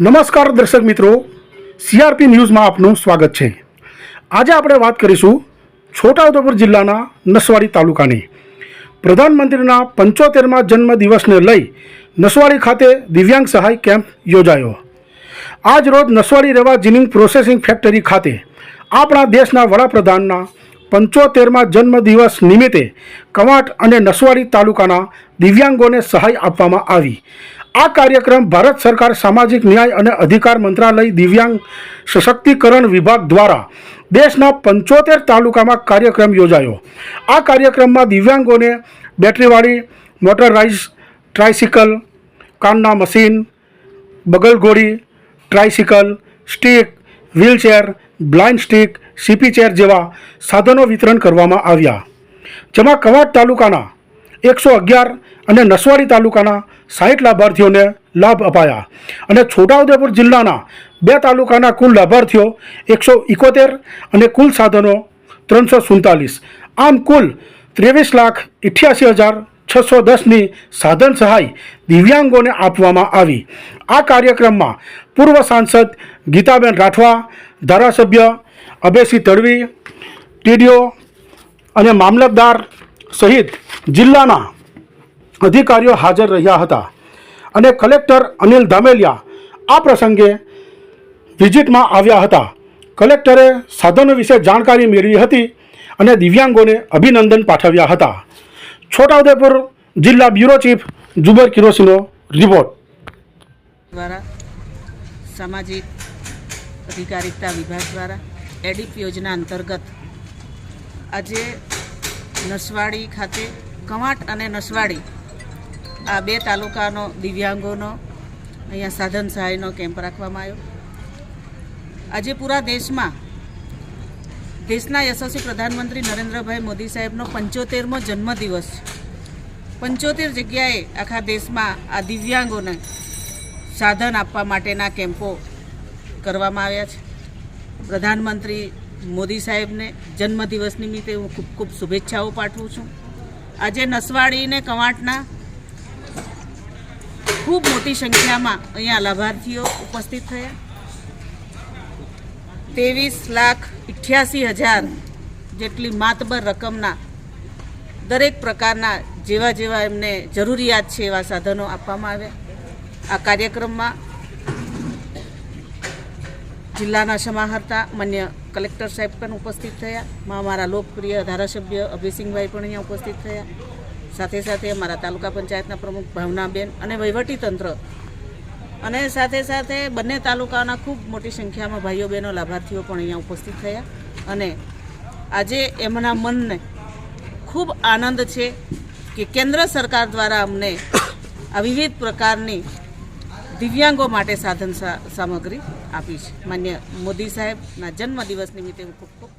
નમસ્કાર દર્શક મિત્રો. સીઆરપી ન્યૂઝમાં આપનું સ્વાગત છે. આજે આપણે વાત કરીશું છોટાઉદેપુર જિલ્લાના નસવાડી તાલુકાની. પ્રધાનમંત્રીના પંચોતેરમાં જન્મદિવસને લઈ નસવાડી ખાતે દિવ્યાંગ સહાય કેમ્પ યોજાયો. આજ રોજ Naswadi Reva ginning processing factory ખાતે આપણા દેશના વડાપ્રધાનના પંચોતેરમાં જન્મદિવસ નિમિત્તે કવાંટ અને નસવાડી તાલુકાના દિવ્યાંગોને સહાય આપવામાં આવી. આ કાર્યક્રમ ભારત સરકાર સામાજિક ન્યાય અને અધિકાર મંત્રાલય દિવ્યાંગ સશક્તિકરણ વિભાગ દ્વારા દેશના પંચોતેર તાલુકામાં કાર્યક્રમ યોજાયો. આ કાર્યક્રમમાં દિવ્યાંગોને બેટરીવાળી, મોટરરાઇઝ ટ્રાયસિકલ કાનના machine બગલઘોડી tricycle stick, wheelchair, blind stick, CP chair જેવા સાધનો વિતરણ કરવામાં આવ્યા. જેમાં કવાંટ તાલુકાના એકસો અગિયાર અને નસવાડી તાલુકાના સાહીઠ લાભાર્થીઓને લાભ અપાયા. અને છોટાઉદેપુર જિલ્લાના બે તાલુકાના કુલ લાભાર્થીઓ એકસો ઇકોતેર અને કુલ સાધનો ત્રણસો સુડતાલીસ. આમ કુલ ત્રેવીસ લાખ ઇઠ્યાસી હજાર છસો દસની સાધન સહાય દિવ્યાંગોને આપવામાં આવી. આ કાર્યક્રમમાં પૂર્વ સાંસદ ગીતાબેન રાઠવા, ધારાસભ્ય અભયસિંહ તડવી, ટીડીઓ અને મામલતદાર સહિત જિલ્લાના અધિકારીઓ હાજર રહ્યા હતા અને કલેક્ટર અનિલ ધામેલિયા આ પ્રસંગે વિઝિટમાં આવ્યા હતા. કલેક્ટરે સાધનો વિશે જાણકારી મેળવી હતી અને દિવ્યાંગોને અભિનંદન પાઠવ્યા હતા. છોટાઉદેપુર જિલ્લા bureau chief Jubair Kirosino report. દ્વારા સામાજિક અધિકારિતા વિભાગ દ્વારા એડિપ યોજના અંતર્ગત આજે નસવાડી ખાતે કવાંટ અને નસવાડી. આ બે તાલુકાનો દિવ્યાંગોનો અહીંયા સાધન સહાયનો કેમ્પ રાખવામાં આવ્યો. આજે પૂરા દેશમાં દેશના યશસ્વી પ્રધાનમંત્રી નરેન્દ્રભાઈ મોદી સાહેબનો પંચોતેરમો જન્મદિવસ. પંચોતેર જગ્યાએ આખા દેશમાં આ દિવ્યાંગોને સાધન આપવા માટેના કેમ્પો કરવામાં આવ્યા છે. પ્રધાનમંત્રી મોદી સાહેબને જન્મદિવસ નિમિત્તે હું ખૂબ ખૂબ શુભેચ્છાઓ પાઠવું છું. આજે નસવાડી ને કવાંટના ખૂબ મોટી સંખ્યામાં અહીંયા લાભાર્થીઓ ઉપસ્થિત થયા. ત્રેવીસ લાખ અઠ્યાસી હજાર જેટલી માતબર રકમના દરેક પ્રકારના જેવા જેવા એમને જરૂરિયાત છે એવા સાધનો આપવામાં આવ્યા. આ કાર્યક્રમમાં જિલ્લાના સમાહર્તા માન્ય કલેક્ટર સાહેબ પણ ઉપસ્થિત થયા. માં અમારા લોકપ્રિય ધારાસભ્ય અભયસિંહભાઈ પણ અહીંયા ઉપસ્થિત થયા. સાથે સાથે અમારા તાલુકા પંચાયતના પ્રમુખ ભાવનાબેન અને વહીવટીતંત્ર. અને સાથે સાથે બંને તાલુકાના ખૂબ મોટી સંખ્યામાં ભાઈઓ બહેનો લાભાર્થીઓ પણ અહીંયા ઉપસ્થિત થયા. અને આજે એમના મનને ખૂબ આનંદ છે કે કેન્દ્ર સરકાર દ્વારા અમને આ વિવિધ પ્રકારની દિવ્યાંગો માટે સાધન સામગ્રી આપી છે માન્ય મોદી સાહેબના જન્મદિવસ નિમિત્તે હું ખૂબ ખૂબ